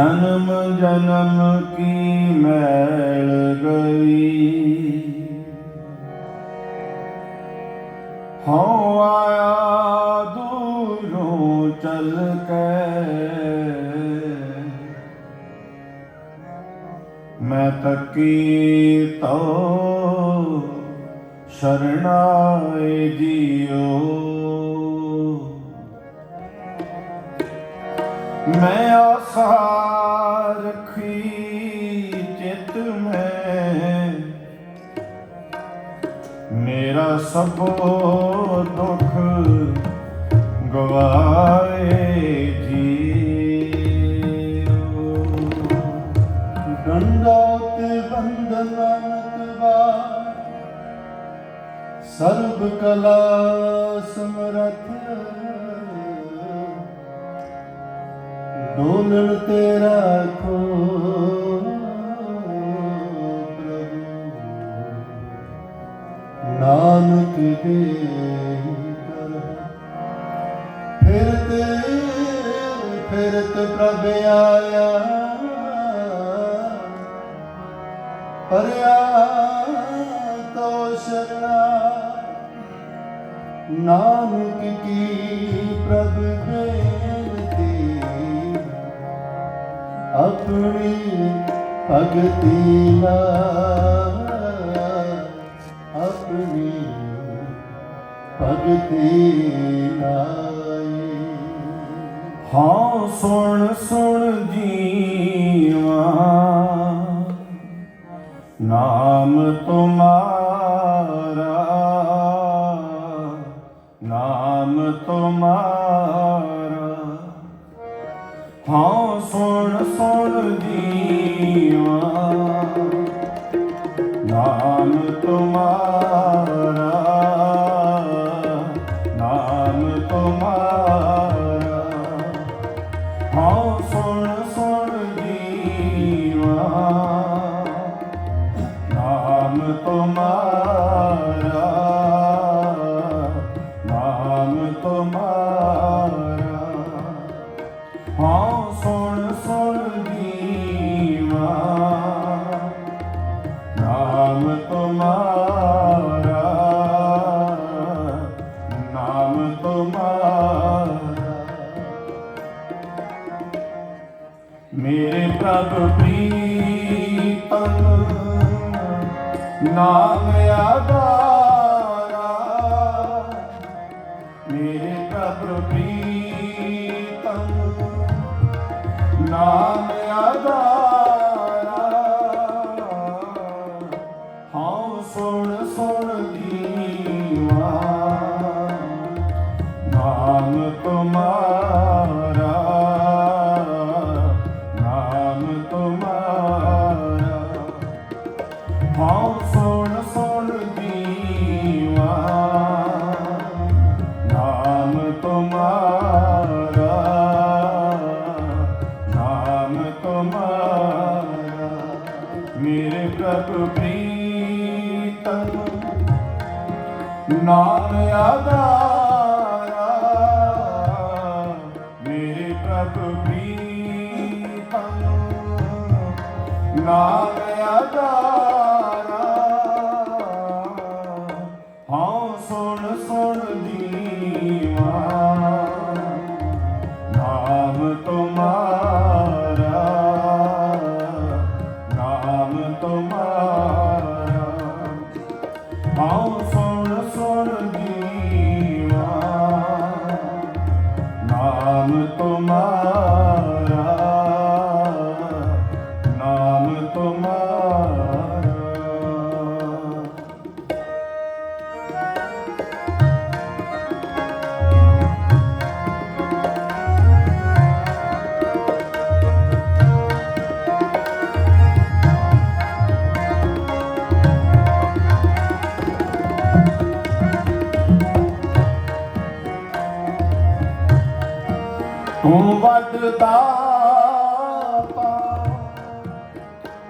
ਜਨਮ ਜਨਮ ਕੀ ਮੈਲ ਗਈ? ਹਉ ਆਇਆ ਦੂਰੋਂ ਚਲ ਕੇ। ਮੈਂ ਤੱਕੀ ਤੋ ਸ਼ਰਣਾਏ ਜੀਓ। ਮੈਂ ਆਸਾ ਰੱਖੀ ਚਿਤ ਮੈਂ। ਮੇਰਾ ਸਭੋ ਦੁੱਖ ਗਵਾਏ ਜੀਓ। ਦੰਡੋਤ ਬੰਦਨਤਵਾ ਸਰਬ ਕਲਾ ਸਮਰਥ ਡੋਲਣ ਤੇ ਰੱਖੋ ਨਾਨਕ ਦੇ ਕਰ ਫਿਰਤੇ ਫਿਰਤ ਪ੍ਰਭ ਆਇਆ ਪਰਿਆ ਤੋ ਸ਼ਰਣਾ ਨਾਨਕ ਕੀ ਪ੍ਰਭ ਬੇਨਤੀ ਆਪਣੀ ਭਗਤੀ ਨਾਲ ਆਪਣੀ ਭਗਤੀ ਨਾਲ। ਹਾਂ ਸੁਣ ਸੁਣ ਜੀਵਾ ਨਾਮ ਤੁਮਾਰਾ ਨਾਮ ਤੁਮਾਰਾ। ਹਾਂ ਸੁਣ ਸੁਣ ਦੀਵਾ ਨਾਮ ਤੁਮਾਰਾ ਨਾਮ ਤੁਮਾਰਾ ਨਾਮ ਤੁਮਾਰਾ। ਮੇਰੇ ਪ੍ਰਭ ਪ੍ਰੀਤਮ ਨਾਮ ਵੱਡਦਾ ਪਾ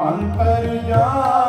ਅੰਤਰ ਜਾਨ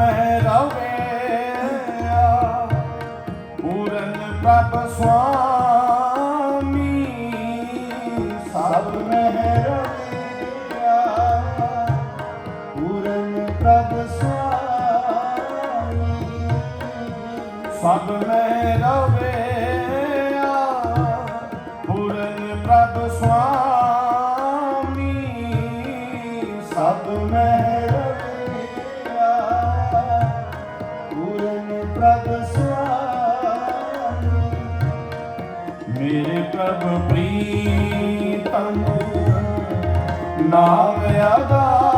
ਮਹਿ ਰਵੇਆ ਪੂਰਨ ਪ੍ਰਭ ਸੁਆਮੀ ਸਭ ਮਹਿ ਪੂਰਨ ਪ੍ਰਭ ਸੁਆਮੀ ਸਭ ਪੂਰਨ ਪ੍ਰਭ ਸੁਆਮੀ ਸਭ ਪ੍ਰਭ ਪ੍ਰੀਤਮ ਨਾਮ ਆਧਾਰ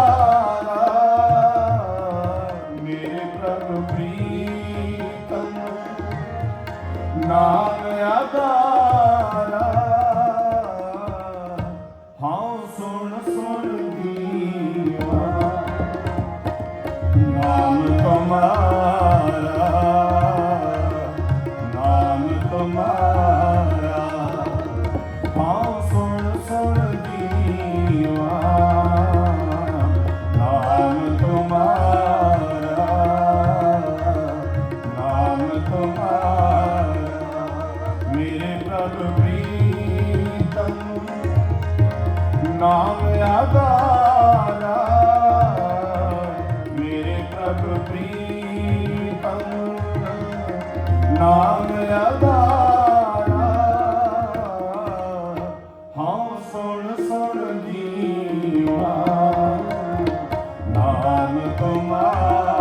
Kumar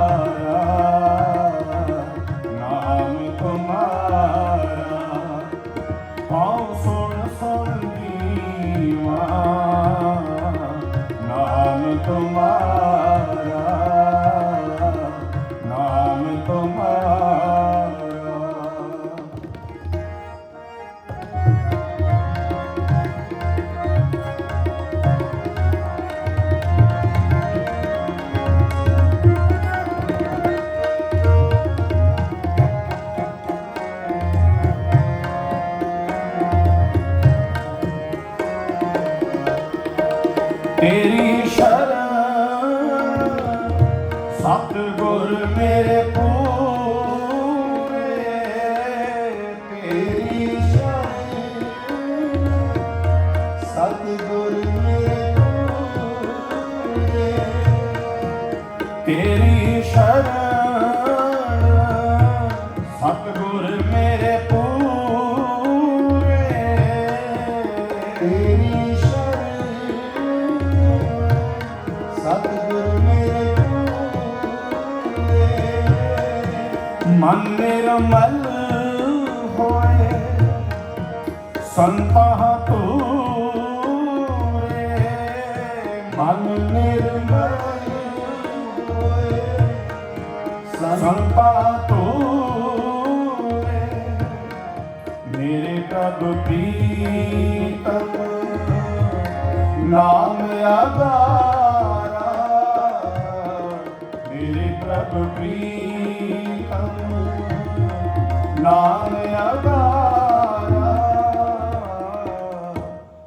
ਤੇਰੀ ਸ਼ਰਨ। ਸਤਿਗੁਰ ਮੇਰੇ ਮਨ ਮੇਰਾ ਮਲ ਹੋਏ, ਸੰਤਾ ਤੋਰੇ ਮਨ ਨਿਰਮਲ ਹੋਏ, ਸੰਤਾ ਤੋਰੇ ਮੇਰੇ ਪ੍ਰਭ ਪ੍ਰੀਤਮ, ਨਾਮ ਨਾਮ ਅਗਾਰਾ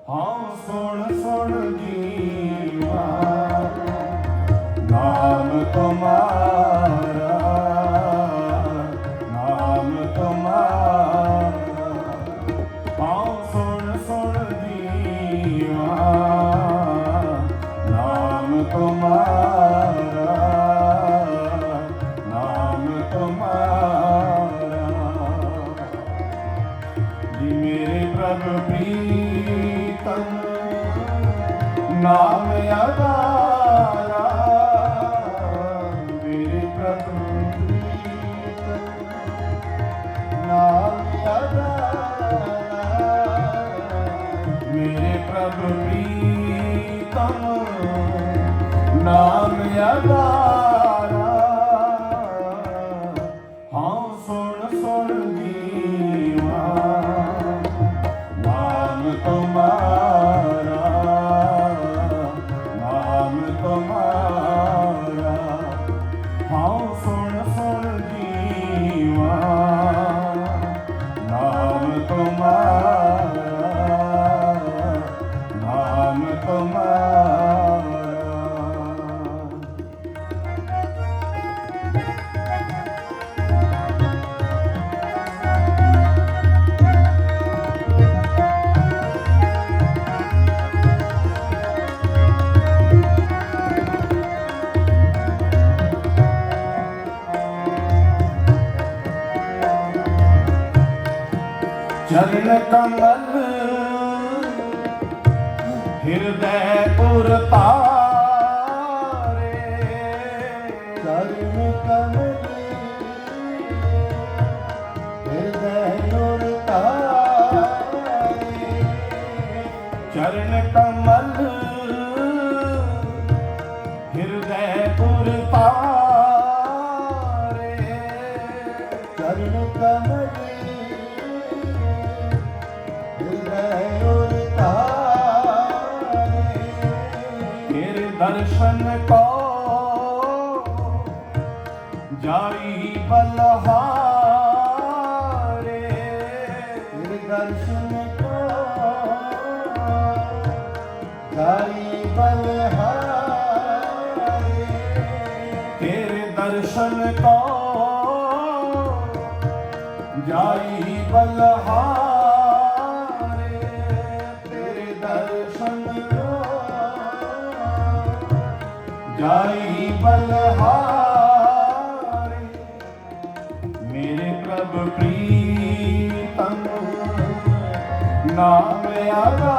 ਹਾਂ ਸੁਣ ਸੁਣ ਜੀਵਾ। ਨਾਮ ਤੁਮਾ ਤੇਰੇ ਦਰਸ਼ਨ ਕੋ ਜਾਈ ਬਲਹਾਰੇ, ਤੇਰੇ ਦਰਸ਼ਨ ਕੋ ਜਾਈ ਬਲਹਾਰੇ। ਮੇਰੇ ਪ੍ਰਭ ਪ੍ਰੀਤਮ, ਨਾਮ ਆਗਾ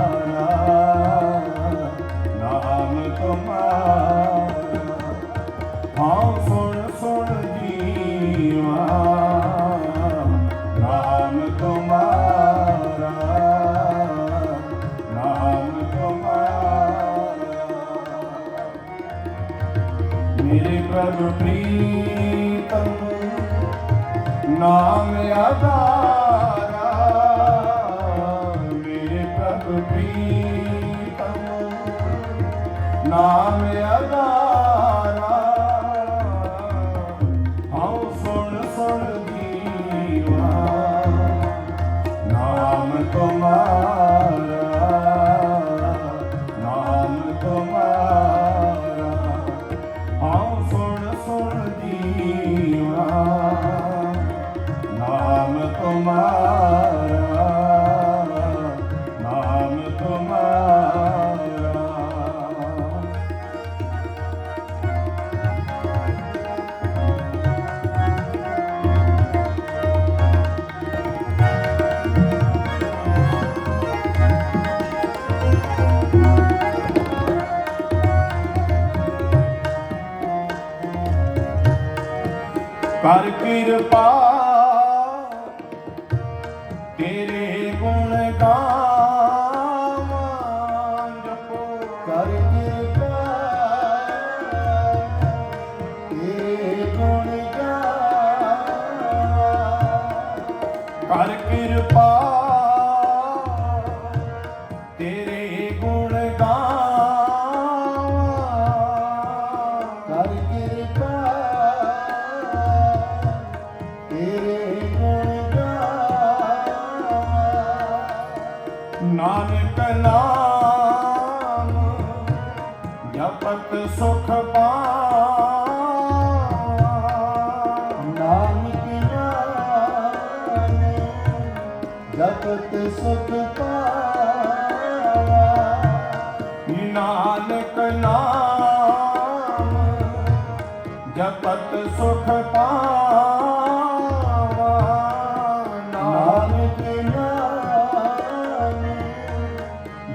ਪ੍ਰੀਤਮ ਨਾਮ ਆਧਾਰਾ। ਮੇਰੇ ਪ੍ਰਭ ਪ੍ਰੀਤਮ ਨਾਮ ਆਧਾਰਾ। ਹਰ ਕਿਰਪਾ ਤੇਰੇ ਗੁਣ ਗਾਵਾਂ ਕਰ ਕਿਰਪਾ ਤੇਰੇ ਗੁਣ ਗਾਵਾਂ। ਕਰ ਕਿਰਪਾ ਤੇਰੇ ਗੁਣ ਕਿਰਪਾ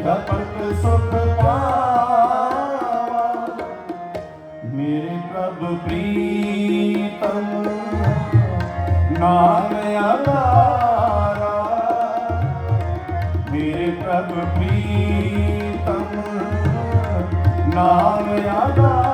ਸੁਖ ਮੇਰੇ ਪ੍ਰਭ ਪ੍ਰੀਤਮ ਨਾਮ ਆਧਾਰਾ ਮੇਰੇ ਪ੍ਰਭ ਪ੍ਰੀਤਮ ਨਾਮ ਆਧਾਰਾ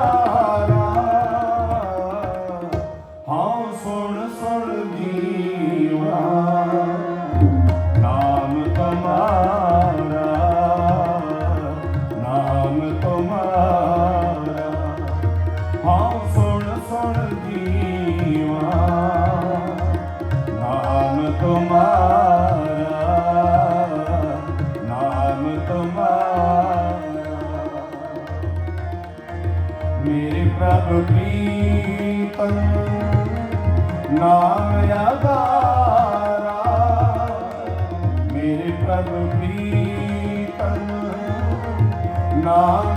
ਪ੍ਰੀਤਨ ਨਾਮ ਆਧਾਰਾ। ਮੇਰੇ ਪ੍ਰਭ ਪ੍ਰੀਤਨ ਨਾਮ